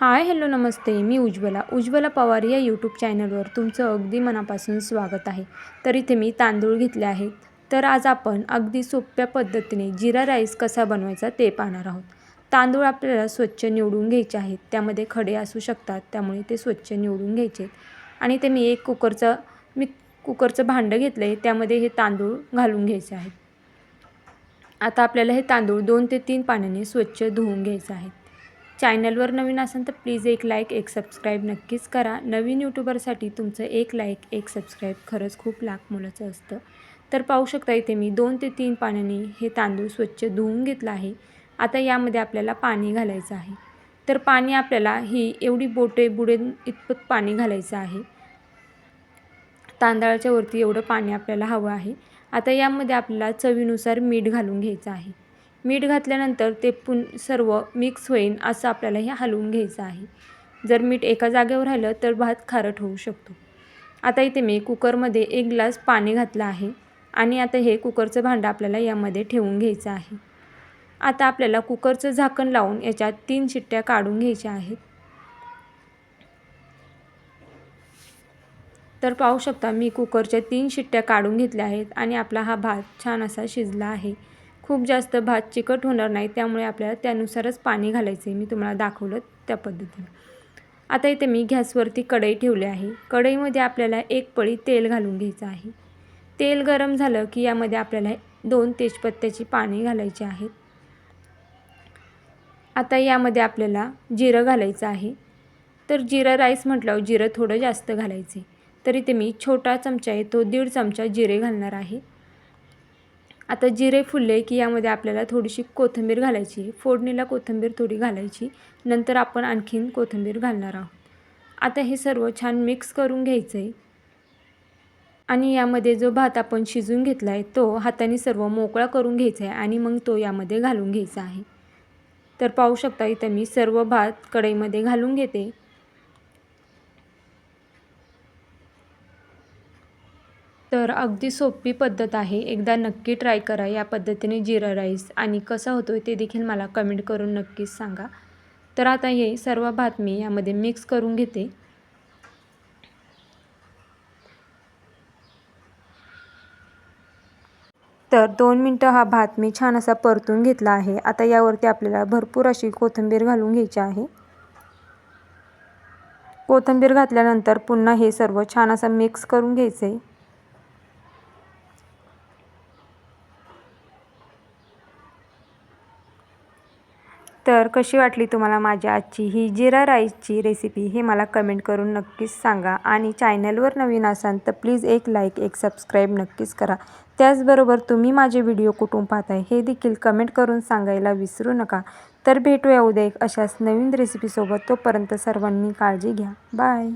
हाय hello नमस्ते. मी उज्ज्वला. उज्ज्वला पवार या यूट्यूब चॅनलवर तुमचं अगदी मनापासून स्वागत आहे. तर इथे मी तांदूळ घेतले आहेत. तर आज आपण अगदी सोप्या पद्धतीने जिरा राईस कसा बनवायचा ते पाहणार आहोत. तांदूळ आपल्याला स्वच्छ निवडून घ्यायचे आहेत. त्यामध्ये खडे असू शकतात त्यामुळे ते स्वच्छ निवडून घ्यायचे आणि ते मी एक कुकरचं मी कुकरचं भांडं घेतलं आहे. त्यामध्ये हे तांदूळ घालून घ्यायचे आहेत. आता आपल्याला हे तांदूळ दोन ते तीन पाण्याने स्वच्छ धुवून घ्यायचं आहे चॅनलवर नवीन असाल तर प्लीज एक लाईक एक सबस्क्राईब नक्कीच करा. नवीन यूट्यूबरसाठी तुमचं एक लाईक एक सबस्क्राईब खरंच खूप लाख मुलाचं असतं. तर पाहू शकता इथे मी दोन ते तीन पाण्याने हे तांदूळ स्वच्छ धुवून घेतलं आहे. आता यामध्ये आपल्याला पाणी घालायचं आहे. तर पाणी आपल्याला ही एवढी बोटे बुडेन इतपत पाणी घालायचं आहे. तांदळाच्या वरती एवढं पाणी आपल्याला हवं आहे. आता यामध्ये आपल्याला चवीनुसार मीठ घालून घ्यायचं आहे. मीठ घातल्यानंतर ते पुन सर्व मिक्स होईल असं आपल्याला हे हलवून घ्यायचं आहे. जर मीठ एका जागेवर राहिलं तर भात खारट होऊ शकतो. आता इथे मी कुकरमध्ये एक ग्लास पाणी घातलं आहे आणि आता हे कुकरचं भांडं आपल्याला यामध्ये ठेवून घ्यायचं आहे. आता आपल्याला कुकरचं झाकण लावून याच्यात तीन शिट्ट्या काढून घ्यायच्या आहेत. तर पाहू शकता मी कुकरच्या तीन शिट्ट्या काढून घेतल्या आहेत आणि आपला हा भात छान असा शिजला आहे. खूप जास्त भात चिकट होणार नाही त्यामुळे आपल्याला त्यानुसारच पाणी घालायचं आहे मी तुम्हाला दाखवलं त्या पद्धतीने. आता इथे मी गॅसवरती कढई ठेवली आहे. कढईमध्ये आपल्याला एक पळी तेल घालून घ्यायचं आहे. तेल गरम झालं की यामध्ये आपल्याला दोन तेजपत्त्याची पाणी घालायची आहेत. आता यामध्ये आपल्याला जिरं घालायचं आहे. तर जिरं राईस म्हटल्यावर जिरं थोडं जास्त घालायचे तरी ते मी छोटा चमचा आहे तो दीड चमचा जिरे घालणार आहे. आता जिरे फुलले की यामध्ये आपल्याला थोडीशी कोथिंबीर घालायची. फोडणीला कोथिंबीर थोडी घालायची. नंतर आपण आणखीन कोथिंबीर घालणार आहोत. आता हे सर्व छान मिक्स करून घ्यायचं आहे आणि यामध्ये जो भात आपण शिजून घेतला आहे तो हाताने सर्व मोकळा करून घ्यायचा आहे आणि मग तो यामध्ये घालून घ्यायचा आहे. तर पाहू शकता इथं मी सर्व भात कढईमध्ये घालून घेते. तर अगदी सोपी पद्धत आहे. एकदा नक्की ट्राय करा. या पद्धतीने जिरा राईस आणि कसा होतो आहे ते देखील मला कमेंट करून नक्कीच सांगा. तर आता हे सर्व भात मी यामध्ये मिक्स करून घेते. तर दोन मिनटं हा भात मी छान असा परतून घेतला आहे. आता यावरती आपल्याला भरपूर अशी कोथिंबीर घालून घ्यायची आहे. कोथिंबीर घातल्यानंतर पुन्हा हे सर्व छान असं मिक्स करून घ्यायचं. आहे तर कशी वाटली तुम्हाला माझ्या आजची ही जिरा राईसची रेसिपी हे मला कमेंट करून नक्कीच सांगा. आणि चॅनलवर नवीन असाल तर प्लीज एक लाईक एक सबस्क्राईब नक्कीच करा. त्याचबरोबर तुम्ही माझे व्हिडिओ कुठून पाहताय हे देखील कमेंट करून सांगायला विसरू नका. तर भेटूया उद्या एक अशाच नवीन रेसिपीसोबत तोपर्यंत सर्वांनी काळजी घ्या. बाय